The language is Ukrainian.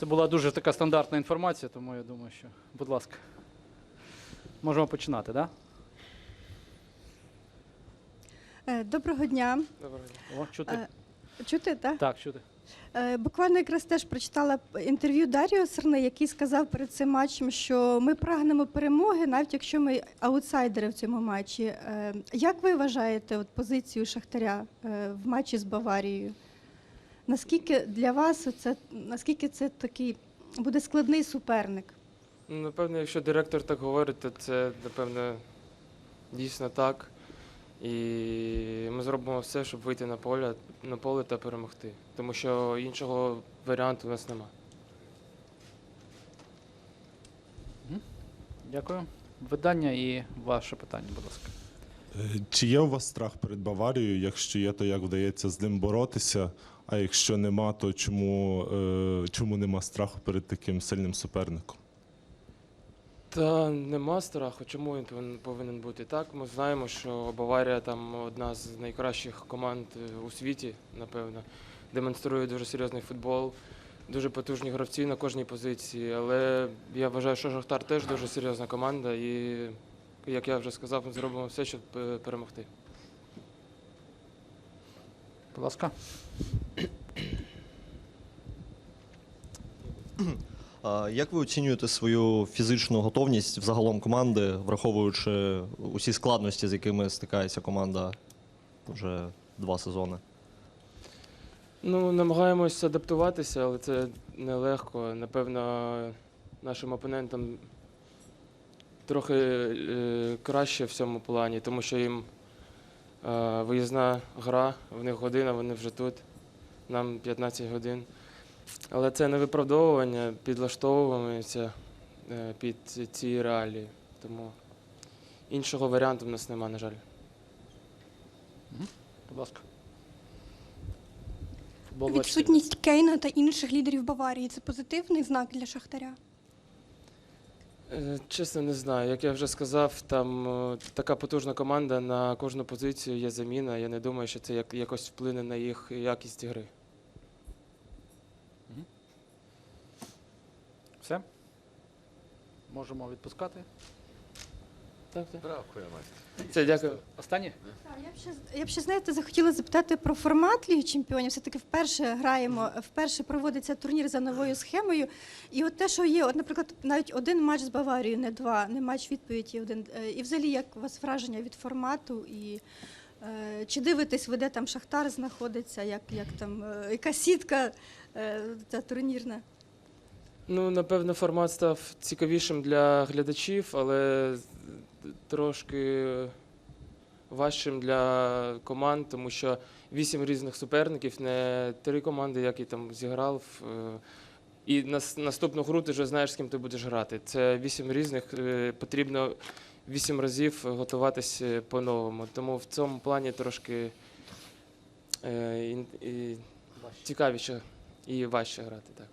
Це була дуже така стандартна інформація, тому я думаю, що, будь ласка, можемо починати, так? Е, Доброго дня. Доброго дня. О, чути? Е, Чути, так? Так, чути. Е, Буквально якраз теж прочитала інтерв'ю Даріо Серни, який сказав перед цим матчем, що ми прагнемо перемоги, навіть якщо ми аутсайдери в цьому матчі. Як ви вважаєте от, позицію Шахтаря в матчі з Баварією? Наскільки для вас це наскільки це такий буде складний суперник? Ну, Напевно, якщо директор так говорить, то це, напевно, дійсно так. І ми зробимо все, щоб вийти на поле, на поле та перемогти. Тому що іншого варіанту у нас нема. Дякую. Видання і ваше питання, будь ласка. Е, Чи є у вас страх перед Баварією? Якщо є, то як вдається з ним боротися? А якщо нема, то чому, е, чому нема страху перед таким сильним суперником? Та нема страху. Чому він повинен- бути так? Ми знаємо, що Баварія там одна з найкращих команд е, у світі, напевно. Демонструє дуже серйозний футбол, дуже потужні гравці на кожній позиції. Але я вважаю, що Шахтар теж дуже серйозна команда, і як я вже сказав, ми зробимо все, щоб е, перемогти. Будь ласка. Як ви оцінюєте свою фізичну готовність взагалом команди, враховуючи усі складності, з якими стикається команда вже два сезони? Ну, намагаємось адаптуватися, але це нелегко. Напевно, нашим опонентам трохи е, краще в цьому плані, тому що їм виїзна гра, в них година, вони вже тут, нам 15 годин. Але це не виправдовування, підлаштовуємося е, під ці реалії. Тому іншого варіанту в нас нема, на жаль. Будь ласка. Відсутність Кейна та інших лідерів Баварії це позитивний знак для Шахтаря. Е, Чесно, не знаю. Як я вже сказав, там е, така потужна команда на кожну позицію є заміна. Я не думаю, що це якось вплине на їх якість гри. Все? Можемо відпускати. Так, так. Це дякую. Останнє? Я б ще, я б ще знаєте, захотіла запитати про формат Ліги Чемпіонів. Все-таки вперше граємо, вперше проводиться турнір за новою схемою. І от те, що є, от, наприклад, навіть один матч з Баварією, не два, не матч відповіді один. Е, І взагалі, як у вас враження від формату? І е, чи дивитесь ви, де там Шахтар знаходиться, як, як там, е, яка сітка та турнірна? Ну, напевно, формат став цікавішим для глядачів, але трошки важчим для команд, тому що вісім різних суперників, не три команди, які там зіграв. е, І нас- наступну гру ти вже знаєш, з ким ти будеш грати. Це вісім різних, е, потрібно вісім разів готуватися по-новому. Тому в цьому плані трошки е, і цікавіше і важче грати. Так.